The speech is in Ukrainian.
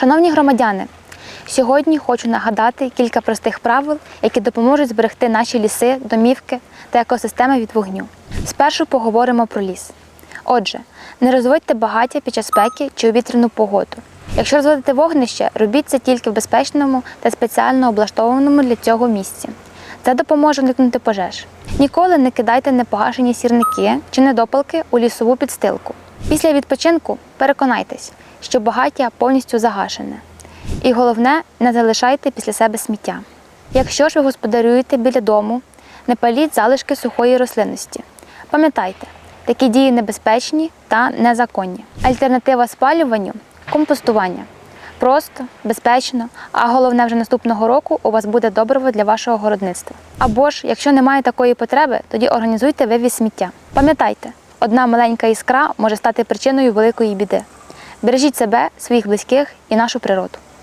Шановні громадяни, сьогодні хочу нагадати кілька простих правил, які допоможуть зберегти наші ліси, домівки та екосистеми від вогню. Спершу поговоримо про ліс. Отже, не розводьте багаття під час спеки чи у вітряну погоду. Якщо розводите вогнище, робіть це тільки в безпечному та спеціально облаштованому для цього місці. Це допоможе уникнути пожеж. Ніколи не кидайте непогашені сірники чи недопалки у лісову підстилку. Після відпочинку переконайтесь, що багаття повністю загашене. І головне, не залишайте після себе сміття. Якщо ж ви господарюєте біля дому, не паліть залишки сухої рослинності. Пам'ятайте, такі дії небезпечні та незаконні. Альтернатива спалюванню компостування. Просто, безпечно, а головне вже наступного року у вас буде добриво для вашого городництва. Або ж, якщо немає такої потреби, тоді організуйте вивіз сміття. Пам'ятайте, одна маленька іскра може стати причиною великої біди. Бережіть себе, своїх близьких і нашу природу.